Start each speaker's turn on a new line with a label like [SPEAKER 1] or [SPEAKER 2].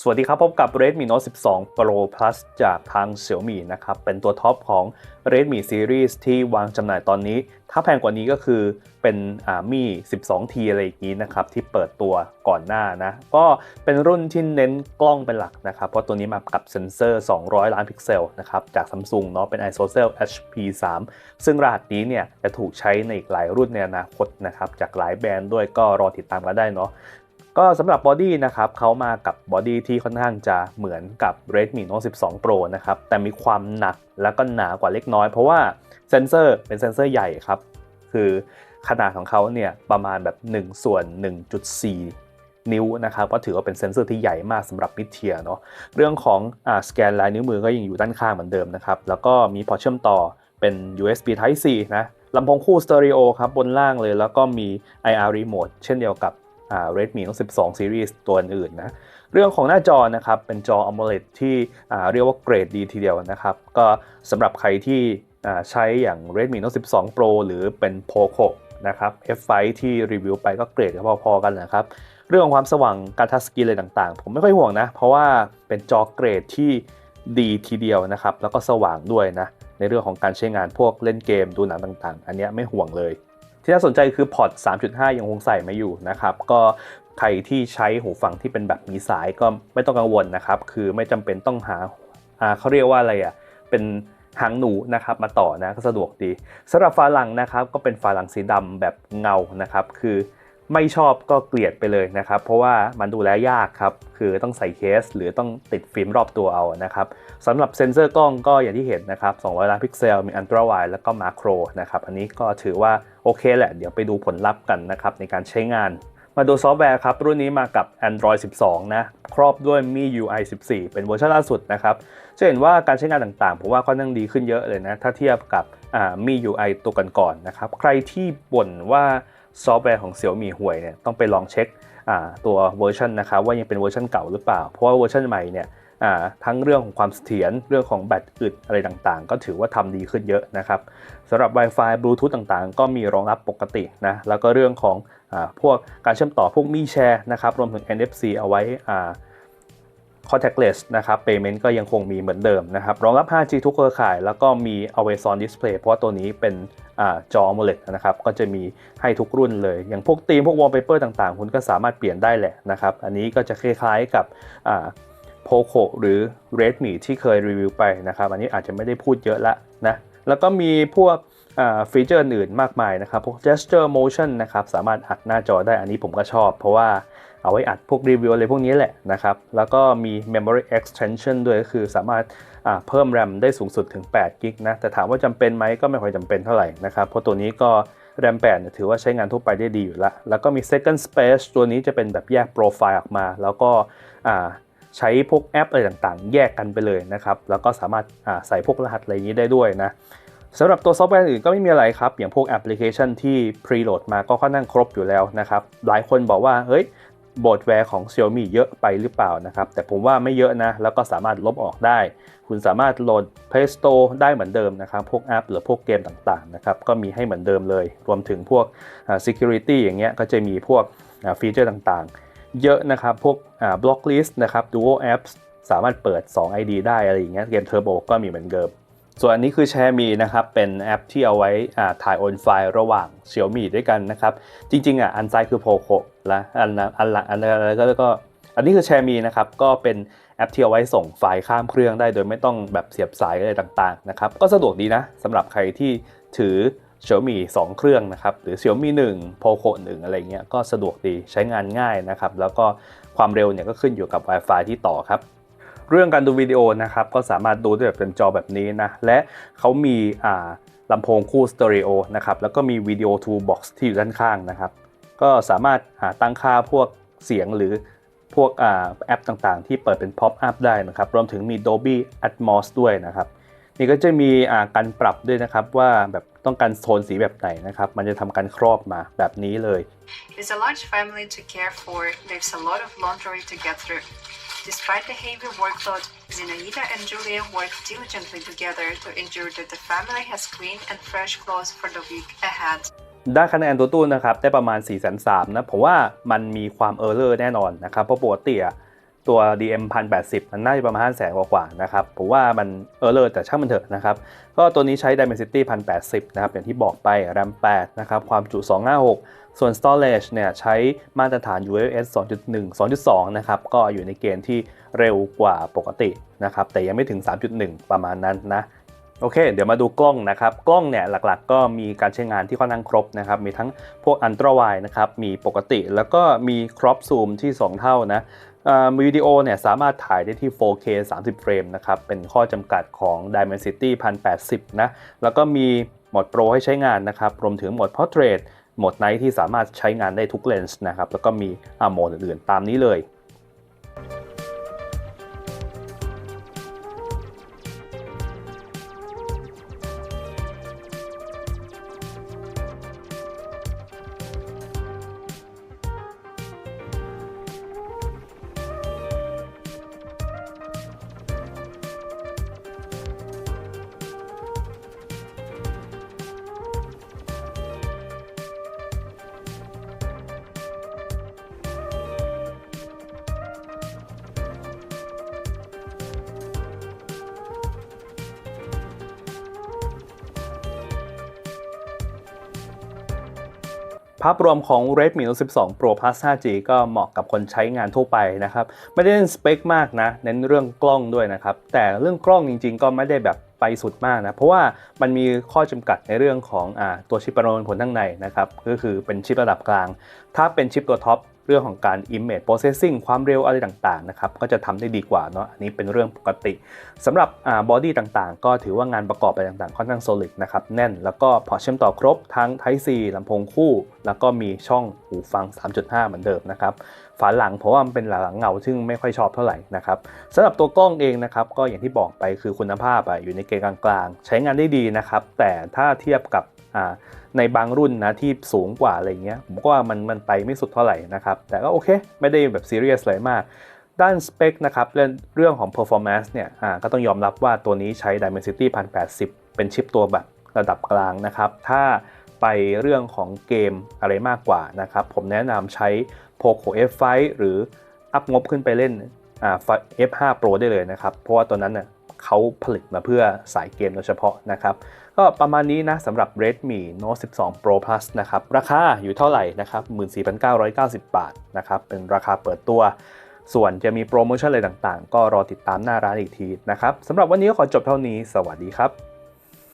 [SPEAKER 1] สวัสดีครับ พบกับ Redmi Note 12 Pro Plus จากทาง Xiaomi นะครับ เป็นตัวท็อปของ Redmi Series ที่วางจำหน่ายตอนนี้ ถ้าแพงกว่านี้ก็คือเป็นอ่ามี 12T อะไรอย่างนี้นะครับ ที่เปิดตัวก่อนหน้านะ ก็เป็นรุ่นที่เน้นกล้องเป็นหลักนะครับ เพราะตัวนี้มากับเซ็นเซอร์ 200 ล้านพิกเซลนะครับ จาก Samsung เนาะเป็น ISOCELL HP3 ซึ่งรหัสนี้เนี่ยจะถูกใช้ในอีกหลายรุ่นในอนาคตนะครับ จากหลายแบรนด์ด้วยก็รอติดตามกันได้เนาะ ก็สำหรับบอดี้นะครับเขามากับบอดี้ที่ค่อนข้างจะเหมือนกับ Redmi Note 12 Pro นะครับ แต่มีความหนักแล้วก็หนากว่าเล็กน้อย เพราะว่าเซนเซอร์เป็นเซนเซอร์ใหญ่ครับ คือขนาดของเขาเนี่ยประมาณแบบ1ส่วน 1.4 นิ้วนะครับก็ถือว่าเป็นเซนเซอร์ที่ใหญ่มากสำหรับมิดเทียเนาะเรื่องของอ่าสแกนลายนิ้วมือก็ยังอยู่ด้านข้างเหมือนเดิมนะครับแล้วก็มีพอร์ตเชื่อมต่อเป็น USB Type C นะลำโพงคู่สเตอริโอครับบนล่างเลย แล้วก็มี IR Remote เช่นเดียวกับ Redmi Note 12 Series ตัวอื่นนะเรื่องของหน้าจอนะครับเป็นจอ AMOLED ที่อ่าเรียกว่าเกรดดีทีเดียวนะครับก็สำหรับใครที่อ่าใช้อย่าง Redmi Note 12 Pro หรือเป็น Poco นะครับ F5 ที่รีวิวไปก็เกรดพอๆกันนะครับ เรื่องของความสว่างการทัชสกรีนอะไรต่างๆ ผมไม่ค่อยห่วงนะ เพราะว่าเป็นจอเกรดที่ดีทีเดียวนะครับ แล้วก็สว่างด้วยนะ ในเรื่องของการใช้งานพวกเล่นเกมดูหนังต่างๆ อันนี้ไม่ห่วงเลย ที่น่าสนใจคือพอร์ต3.5 ยังคงใส่มาอยู่นะครับก็ใครที่ใช้หูฟังที่เป็นแบบมีสายก็ไม่ต้องกังวลนะครับ คือไม่จำเป็นต้องหาอ่าเขาเรียกว่าอะไรอะเป็นหางหนูนะครับมาต่อนะก็สะดวกดีสำหรับฝาหลังนะครับก็เป็นฝาหลังสีดำแบบเงานะครับ คือ ไม่ชอบก็เกลียดไปเลยนะครับ เพราะว่ามันดูแลยากครับ คือต้องใส่เคสหรือต้องติดฟิล์มรอบตัวเอานะครับสำหรับเซ็นเซอร์กล้องก็อย่างที่เห็นนะครับ 200 ล้านพิกเซล มีอันตราไวแล้วก็มาโครนะครับ อันนี้ก็ถือว่าโอเคแหละ เดี๋ยวไปดูผลลัพธ์กันนะครับในการใช้งาน มาดูซอฟต์แวร์ครับ รุ่นนี้มากับ Android 12 นะ ครอบด้วย MIUI 14 เป็นเวอร์ชันล่าสุดนะครับ จะเห็นว่าการใช้งานต่างๆ ผมว่าค่อนข้างดีขึ้นเยอะเลยนะ ถ้าเทียบกับอ่า MIUI ตัวก่อนๆนะครับ ใครที่บ่นว่า ซอฟต์แวร์ของ Xiaomi ห่วยเนี่ยต้องไปลองเช็คตัวเวอร์ชันนะครับว่ายังเป็นเวอร์ชันเก่าหรือเปล่า เพราะว่าเวอร์ชันใหม่เนี่ยทั้งเรื่องของความเสถียรเรื่องของแบตอึดอะไรต่างๆ ก็ถือว่าทำดีขึ้นเยอะนะครับสำหรับ Wi-Fi Bluetooth ต่างๆ ก็มีรองรับปกตินะแล้วก็เรื่องของอพวกการเชื่อมต่อพวกมีแชร์นะครับรวมถึง NFC เอาไว้ contactless นะครับ payment ก็ยังคงมีเหมือนเดิมนะครับ รองรับ 5G ทุกเครือข่าย แล้วก็มี always on display เพราะว่าตัวนี้เป็น จอ AMOLED นะครับก็จะมีให้ทุกรุ่นเลย อย่างพวกธีมพวกวอลเปเปอร์ต่างๆ คุณก็สามารถเปลี่ยนได้แหละนะครับ อันนี้ก็จะคล้ายๆกับโพโคหรือ Redmi ที่เคยรีวิวไปนะครับ อันนี้อาจจะไม่ได้พูดเยอะละนะแล้วก็มีพวก ฟีเจอร์อื่นมากมายนะครับ พวก gesture motion นะครับ สามารถอัดหน้าจอได้อันนี้ผมก็ชอบ เพราะว่าเอาไว้อัดพวกรีวิวอะไรพวกนี้แหละนะครับ แล้วก็มี memory extension ด้วยก็คือสามารถาเพิ่ม RAM ได้สูงสุดถึง8กิกนะ แต่ถามว่าจำเป็นไหมก็ไม่ค่อยจำเป็นเท่าไหร่นะครับ เพราะตัวนี้ก็ RAM 8ถือว่าใช้งานทั่วไปได้ดีอยู่ละแล้วก็มี second space ตัวนี้จะเป็นแบบแยกโปรไฟล์ออกมา แล้วก็ใช้พวกแอปอะไรต่างๆ แยกกันไปเลยนะครับ แล้วก็สามารถใส่พวกรหัสอะไรนี้ได้ด้วยนะ สำหรับตัวซอฟต์แวร์อื่นก็ไม่มีอะไรครับ อย่างพวกแอปพลิเคชันที่พรีโหลดมาก็ค่อนข้างครบอยู่แล้วนะครับ หลายคนบอกว่าเฮ้ยโบดแวร์ของ Xiaomi เยอะไปหรือเปล่านะครับ แต่ผมว่าไม่เยอะนะ แล้วก็สามารถลบออกได้ คุณสามารถโหลด Play Store ได้เหมือนเดิมนะครับ พวกแอปหรือพวกเกมต่างๆนะครับ ก็มีให้เหมือนเดิมเลย รวมถึงพวก security อย่างเงี้ย ก็จะมีพวกฟีเจอร์ต่างๆ เยอะนะครับ พวกบล็อกลิสต์นะครับ Duo Apps สามารถเปิด 2 ID ได้อะไรอย่างเงี้ย เกม Turbo ก็มีเหมือนเดิม ส่วนอันนี้คือแชร์มีนะครับเป็นแอปที่เอาไว้ถ่ายโอนไฟล์ระหว่าง Xiaomi ด้วยกันนะครับ จริงๆอะอันซ้ายคือ Poco และอันอันหลังอันอะไรก็ก็อันนี้คือแชร์มีนะครับก็เป็นแอปที่เอาไว้ส่งไฟล์ข้ามเครื่องได้ โดยไม่ต้องแบบเสียบสายอะไรต่างๆนะครับก็สะดวกดีนะสำหรับใครที่ถือ Xiaomi 2เครื่องนะครับหรือ Xiaomi 1 Poco 1อะไรเงี้ยก็สะดวกดีใช้งานง่ายนะครับแล้วก็ความเร็วเนี่ยก็ขึ้นอยู่กับ Wi-Fi ที่ต่อครับ เรื่องการดูวิดีโอนะครับก็สามารถดูได้แบบเป็นจอแบบนี้นะ และเขามีอ่าลำโพงคู่สเตอริโอนะครับแล้วก็มีวิดีโอทูบ็อกซ์ที่อยู่ด้านข้างนะครับ ก็สามารถหาตั้งค่าพวกเสียงหรือพวกอแอปต่างๆ ที่เปิดเป็น Pop Up ได้นะครับ รวมถึงมี Dolby Atmos ด้วยนะครับ นี่ก็จะมีอ่าการปรับด้วยนะครับว่าแบบต้องการโทนสีแบบไหนนะครับ มันจะทำการครอบมาแบบนี้เลย
[SPEAKER 2] It's a large family to care for. There's a lot of laundry to get through. Despite the heavy workload, Zinaida and Julia work diligently together to ensure that the family has clean and fresh clothes for the week ahead.
[SPEAKER 1] ได้คะแนนตัวตู้นะครับ ได้ประมาณ4 3 0 0นะผมว่ามันมีความเออร์เลอร์แน่นอนนะครับ เพราะปกติอะ ตัว DM 1080 มันน่าจะประมาณ5แสนกว่าๆนะครับ ผมว่ามันเออเลอร์แต่ช่างมันเถอะนะครับ ก็ตัวนี้ใช้ Dimensity 1080 นะครับ อย่างที่บอกไป RAM 8 นะครับ ความจุ 256 ส่วน Storage เนี่ยใช้มาตรฐาน UFS 2.1 2.2 นะครับ ก็อยู่ในเกณฑ์ที่เร็วกว่าปกตินะครับ แต่ยังไม่ถึง 3.1 ประมาณนั้นนะ โอเค เดี๋ยวมาดูกล้องนะครับ กล้องเนี่ยหลักๆ ก็มีการใช้งานที่ค่อนข้างครบนะครับ มีทั้งพวกอันตราไวนะครับ มีปกติแล้วก็มีครอปซูมที่ 2 เท่านะวิดีโอเนี่ยสามารถถ่ายได้ที่ 4K 30 เฟรมนะครับ เป็นข้อจำกัดของ Dimensity 1080 นะ แล้วก็มีโหมดโปรให้ใช้งานนะครับ รวมถึงโหมด Portrait โหมด Night ที่สามารถใช้งานได้ทุกเลนส์นะครับ แล้วก็มีอ่าโหมดอื่นๆ ตามนี้เลย ภาพรวมของ Redmi Note 12 Pro Plus 5G ก็เหมาะกับคนใช้งานทั่วไปนะครับ ไม่ได้เน้นสเปคมากนะ เน้นเรื่องกล้องด้วยนะครับ แต่เรื่องกล้องจริง ๆ ก็ไม่ได้แบบไปสุดมากนะ เพราะว่ามันมีข้อจำกัดในเรื่องของอตัวชิปประมวลผลทั้งในนะครับ ก็คือเป็นชิประดับกลาง ถ้าเป็นชิปตัวท็อป เรื่องของการ image processing ความเร็วอะไรต่างๆนะครับก็จะทำได้ดีกว่าเนาะอันนี้เป็นเรื่องปกติสำหรับบอดี้ต่างๆ ก็ถือว่างานประกอบไปต่างๆ ค่อนข้าง solid นะครับแน่นแล้วก็พอเชื่อมต่อครบทั้ง Type C ลำโพงคู่ แล้วก็มีช่องหูฟัง 3.5 เหมือนเดิมนะครับฝาหลังเพราะว่ามันเป็นหลังเงาซึ่งไม่ค่อยชอบเท่าไหร่นะครับสำหรับตัวกล้องเองนะครับก็อย่างที่บอกไปคือคุณภาพอะอยู่ในเกณฑ์กลางๆ ใช้งานได้ดีนะครับ แต่ถ้าเทียบกับในบางรุ่นนะที่สูงกว่าอะไรเงี้ยผมก็ว่ามันมันไปไม่สุดเท่าไหร่นะครับ แต่ก็โอเค ไม่ได้แบบซีเรียสเลยมากด้านสเปคนะครับเรื่องเรื่องของ performance เนี่ยอ่าก็ต้องยอมรับว่าตัวนี้ใช้ Dimensity 1080 เป็นชิปตัวแบบระดับกลางนะครับ ถ้าไปเรื่องของเกมอะไรมากกว่านะครับ ผมแนะนำใช้ Poco F5 หรืออัพงบขึ้นไปเล่นอ่า F5 Pro ได้เลยนะครับ เพราะว่าตัวนั้นน่ยเขาผลิตมาเพื่อสายเกมโดยเฉพาะนะครับ ก็ประมาณนี้นะสำหรับ Redmi Note 12 Pro Plus นะครับ ราคาอยู่เท่าไหร่นะครับ 14,990 บาทนะครับ เป็นราคาเปิดตัว ส่วนจะมีโปรโมชั่นอะไรต่างๆ ก็รอติดตามหน้าร้านอีกทีนะครับสำหรับวันนี้ก็ขอจบเท่านี้ สวัสดีครับ